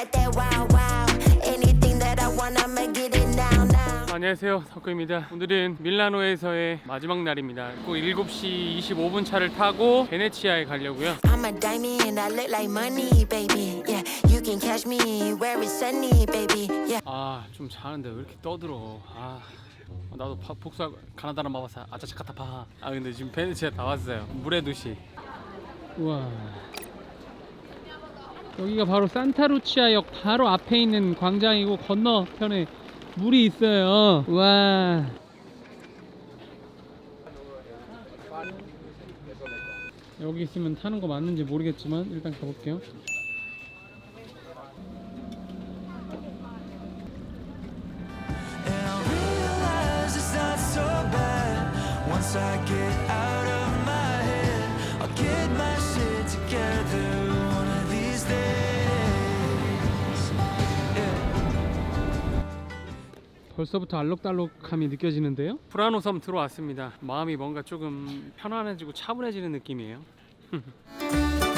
got that wow wow. Anything that I want, I'ma get it now now. 안녕하세요 덕구입니다 오늘은 밀라노에서의 마지막 날입니다 꼭 7시 25분 차를 타고 베네치아에 가려고요 I'm a diamond, I look like money, baby. Yeah, you can catch me where it's sunny, baby. Yeah. 아 좀 자는데 왜 이렇게 떠들어 아 나도 파- 복수 가나다라 마바사 아차차카타 파 아 근데 지금 베네치아 다 왔어요 물의 도시 우와 여기가 바로 산타루치아역 바로 앞에 있는 광장이고 건너편에 물이 있어요. 와. 여기 있으면 타는 거 맞는지 모르겠지만 일단 가볼게요. I get 벌써부터 알록달록함이 느껴지는데요? 불안호 섬 들어왔습니다. 마음이 뭔가 조금 편안해지고 차분해지는 느낌이에요.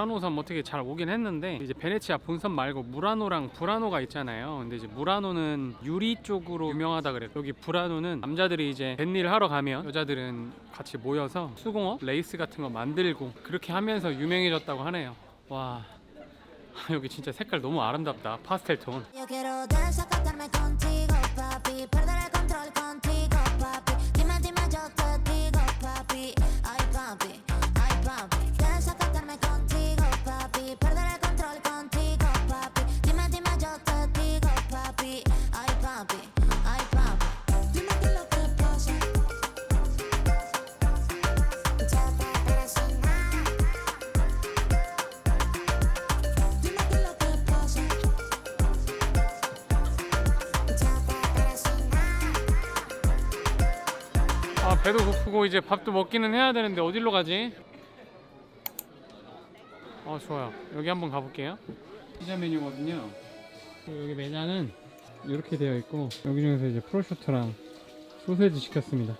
브라노 섬 어떻게 잘 오긴 했는데 이제 베네치아 본섬 말고 무라노랑 브라노가 있잖아요. 근데 이제 무라노는 유리 쪽으로 유명하다 그래요. 여기 브라노는 남자들이 이제 뱃일 하러 가면 여자들은 같이 모여서 수공업, 레이스 같은 거 만들고 그렇게 하면서 유명해졌다고 하네요. 와 여기 진짜 색깔 너무 아름답다. 파스텔 톤. 아 배도 고프고 이제 밥도 먹기는 해야 되는데 어디로 가지? 어 좋아요. 여기 한번 가볼게요. 피자 메뉴거든요. 그리고 여기 메뉴는 이렇게 되어 있고 여기 중에서 이제 프로슈트랑 소세지 시켰습니다.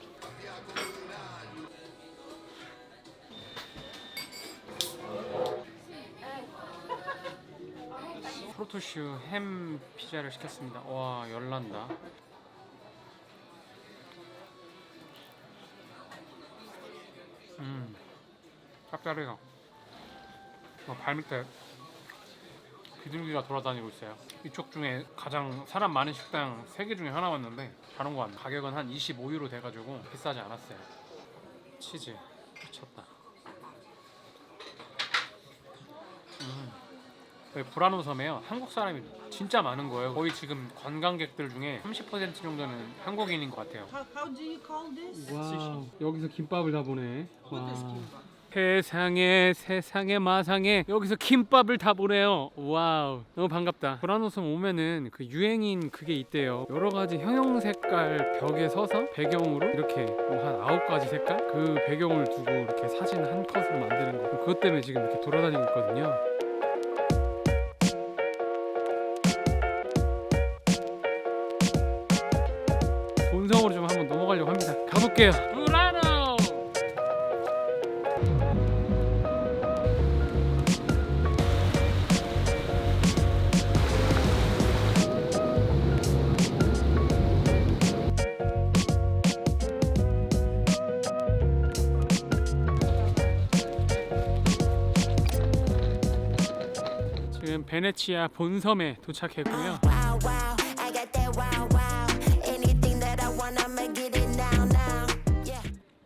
프로토슈 햄 피자를 시켰습니다. 와 열난다 음, 짭짤해요. 어, 발 밑에 비둘기가 돌아다니고 있어요. 이쪽 중에 가장 사람 많은 식당 3개 중에 하나였는데 다른 거 같네. 가격은 한 25유로 돼가지고 비싸지 않았어요. 치즈 미쳤다. 여기 브라노 섬에요. 한국 사람이 진짜 많은 거예요. 거의 지금 관광객들 중에 30% 정도는 한국인인 것 같아요. How, how do you call this? 와 여기서 김밥을 다 보네. 와. 세상에 세상에 마상에 여기서 김밥을 다 보내요. 와우 너무 반갑다. 브라노섬 오면은 그 유행인 그게 있대요. 여러 가지 형형 색깔 벽에 서서 배경으로 이렇게 뭐 한 아홉 가지 색깔 그 배경을 두고 이렇게 사진 한 컷으로 만드는 거. 그것 때문에 지금 이렇게 돌아다니고 있거든요. 본성으로 좀 한번 넘어가려고 합니다. 가볼게요. 브라노. 지금 베네치아 본섬에 도착했고요. Wow, wow, I got that wow, wow.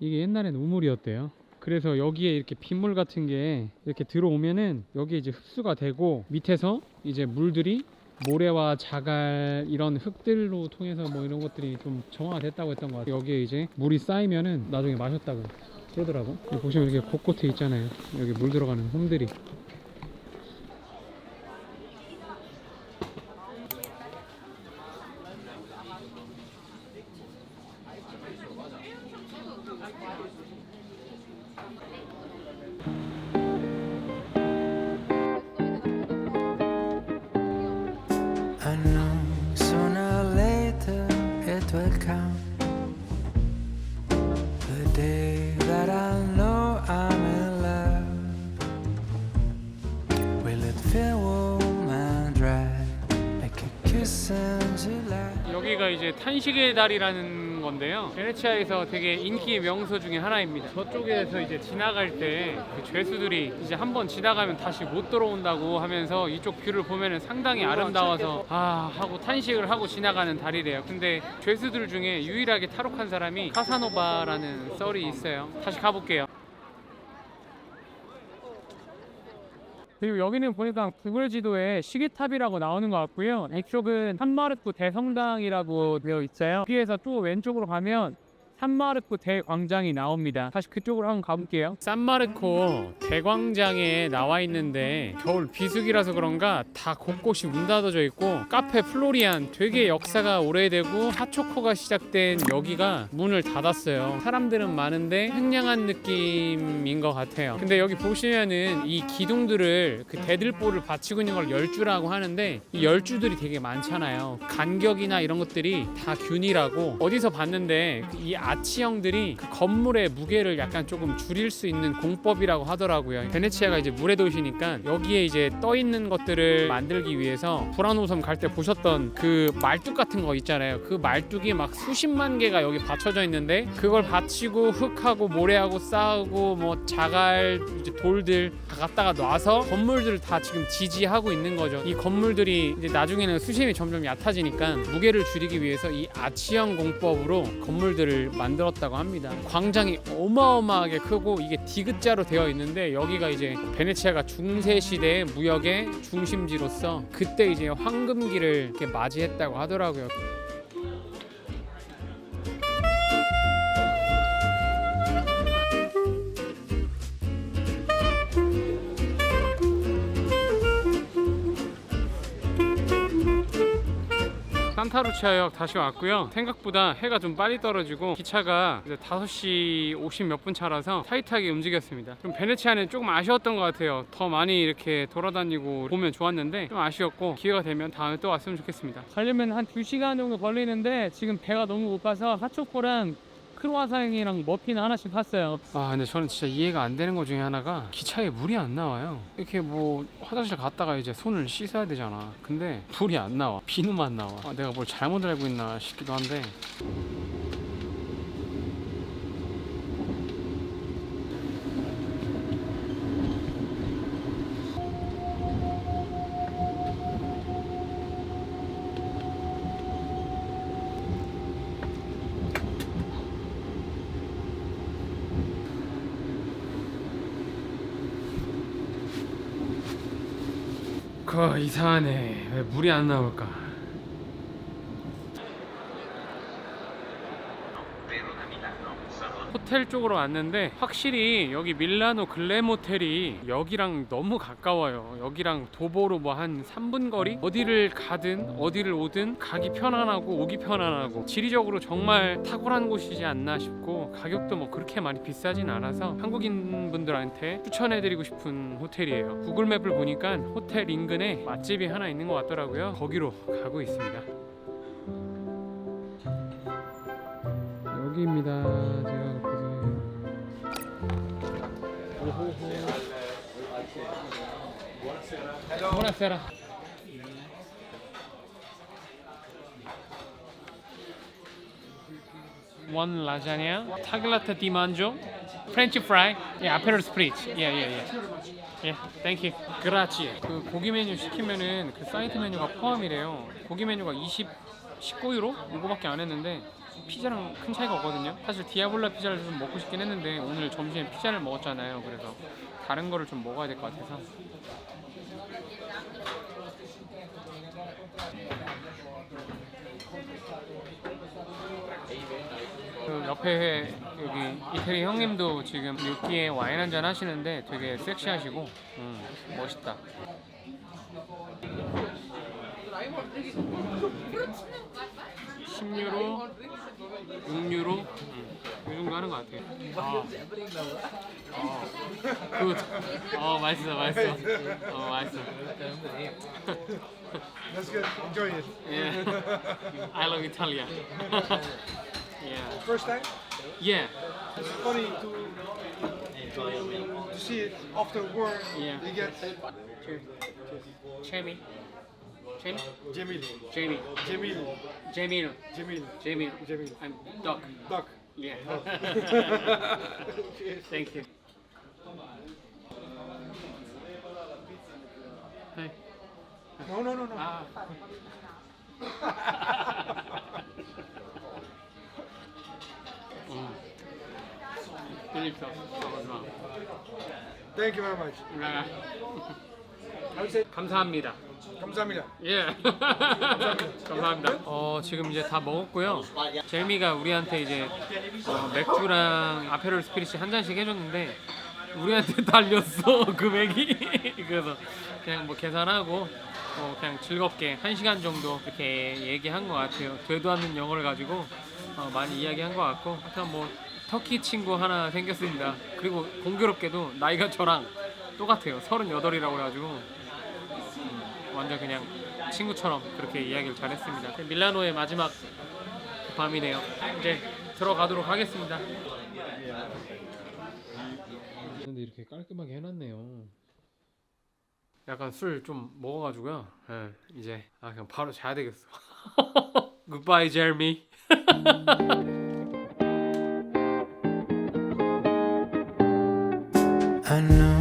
이게 옛날엔 우물이었대요. 그래서 여기에 이렇게 빗물 같은 게 이렇게 들어오면은 여기에 이제 흡수가 되고 밑에서 이제 물들이 모래와 자갈 이런 흙들로 통해서 뭐 이런 것들이 좀 정화됐다고 했던 것 같아요. 여기에 이제 물이 쌓이면은 나중에 마셨다고 그러더라고. 보시면 이렇게 곳곳에 있잖아요. 여기 물 들어가는 홈들이. will come. The day that I know I'm in love. Will it feel warm and dry? Like a kiss in July. 여기가 이제 탄식의 달이라는 건데요. 베네치아에서 되게 인기 명소 중에 하나입니다. 저쪽에서 이제 지나갈 때 그 죄수들이 이제 한번 지나가면 다시 못 들어온다고 하면서 이쪽 뷰를 보면은 상당히 아름다워서 아 하고 탄식을 하고 지나가는 달이래요. 근데 죄수들 중에 유일하게 탈옥한 사람이 카사노바라는 썰이 있어요. 다시 가볼게요. 그리고 여기는 보니까 구글 지도에 시계탑이라고 나오는 것 같고요. 이쪽은 산마르코 대성당이라고 되어 있어요. 여기에서 또 왼쪽으로 가면 산마르코 대광장이 나옵니다. 다시 그쪽으로 한번 가볼게요. 산마르코 대광장에 나와 있는데 겨울 비수기라서 그런가 다 곳곳이 문 닫아져 있고 카페 플로리안 되게 역사가 오래되고 하초코가 시작된 여기가 문을 닫았어요. 사람들은 많은데 향량한 느낌인 것 같아요. 근데 여기 보시면은 이 기둥들을 그 대들보를 받치고 있는 걸 열주라고 하는데 이 열주들이 되게 많잖아요. 간격이나 이런 것들이 다 균일하고 어디서 봤는데 이 아 치형들이 그 건물의 무게를 약간 조금 줄일 수 있는 공법이라고 하더라고요. 베네치아가 이제 물의 도시니까 여기에 이제 떠 있는 것들을 만들기 위해서 불안호섬 갈 때 보셨던 그 말뚝 같은 거 있잖아요. 그 말뚝이 막 수십만 개가 여기 받쳐져 있는데 그걸 받치고 흙하고 모래하고 쌓고 뭐 자갈 이제 돌들 다 갖다가 놔서 건물들을 다 지금 지지하고 있는 거죠. 이 건물들이 이제 나중에는 수심이 점점 얕아지니까 무게를 줄이기 위해서 이 아치형 공법으로 건물들을 만들었다고 합니다. 광장이 어마어마하게 크고 이게 디귿자로 되어 있는데 여기가 이제 베네치아가 중세 시대의 무역의 중심지로서 그때 이제 황금기를 이렇게 맞이했다고 하더라고요. 산타루치아역 다시 왔고요. 생각보다 해가 좀 빨리 떨어지고 기차가 이제 5시 50 몇 분 차라서 타이트하게 움직였습니다. 좀 베네치아는 조금 아쉬웠던 것 같아요. 더 많이 이렇게 돌아다니고 보면 좋았는데 좀 아쉬웠고 기회가 되면 다음에 또 왔으면 좋겠습니다. 가려면 한 2시간 정도 걸리는데 지금 배가 너무 고파서 핫초코랑 크로와상이랑 머핀 하나씩 샀어요. 아 근데 저는 진짜 이해가 안 되는 것 중에 하나가 기차에 물이 안 나와요. 이렇게 뭐 화장실 갔다가 이제 손을 씻어야 되잖아. 근데 물이 안 나와. 비누만 나와. 아, 내가 뭘 잘못 알고 있나 싶기도 한데. 그 이상하네. 왜 물이 안 나올까? 호텔 쪽으로 왔는데 확실히 여기 밀라노 글램 호텔이 여기랑 너무 가까워요. 여기랑 도보로 뭐 한 3분 거리? 어디를 가든 어디를 오든 가기 편안하고 오기 편안하고 지리적으로 정말 탁월한 곳이지 않나 싶고 가격도 뭐 그렇게 많이 비싸진 않아서 한국인 분들한테 추천해드리고 싶은 호텔이에요. 구글 맵을 보니까 호텔 인근에 맛집이 하나 있는 것 같더라고요. 거기로 가고 있습니다. 여기입니다. 제가. Buonasera. One lasagna, tagliata di manjo, French fry, yeah, aperol spritz, yeah, yeah, yeah. Thank you. Grazie. 그 고기 메뉴 시키면은 그 사이드 메뉴가 포함이래요. 고기 메뉴가 20, 19유로 이거밖에 안 했는데 피자랑 큰 차이가 없거든요. 사실 디아볼라 피자를 좀 먹고 싶긴 했는데 오늘 점심에 피자를 먹었잖아요. 그래서 다른 거를 좀 먹어야 될 것 같아서. 그 옆에 여기 이태리 형님도 지금 여기에 와인 한잔 하시는데 되게 섹시하시고 음, 멋있다. (10유로) (6유로) 음, 이 정도 하는 것 같아요 아. 어, 굿. 어 맛있어 맛있어 어 맛있어 That's good. Enjoy it. yeah I love Italia yeah First time? yeah It's funny to to see it after work. Yeah. You get Cherry Jamie? Jamie. Jamie. Jamie. Jamie. Jamie. Jamie. Jamil. I'm Doc. Doc. Yeah. Oh. Thank you. Hey. No, no, no, no. Ah. Mm. Thank you very much. 감사합니다. 감사합니다. 예. 감사합니다. 어 지금 이제 다 먹었고요. 젤미가 우리한테 이제 어, 맥주랑 아페롤 스피릿 한 잔씩 해줬는데 우리한테 달렸어 금액이. 그래서 그냥 뭐 계산하고 어, 그냥 즐겁게 한 시간 정도 이렇게 얘기한 것 같아요. 되도 않는 영어를 가지고 어, 많이 이야기한 것 같고 하여튼 뭐 터키 친구 하나 생겼습니다. 그리고 공교롭게도 나이가 저랑 똑같아요. 38이라고 해가지고 완전 그냥 친구처럼 그렇게 이야기를 잘했습니다. 밀라노의 마지막 밤이네요. 이제 들어가도록 하겠습니다. 근데 이렇게 깔끔하게 해놨네요. 약간 술 좀 먹어가지고요. 예, 이제 아 그냥 바로 자야 되겠어. Goodbye, Jeremy. I know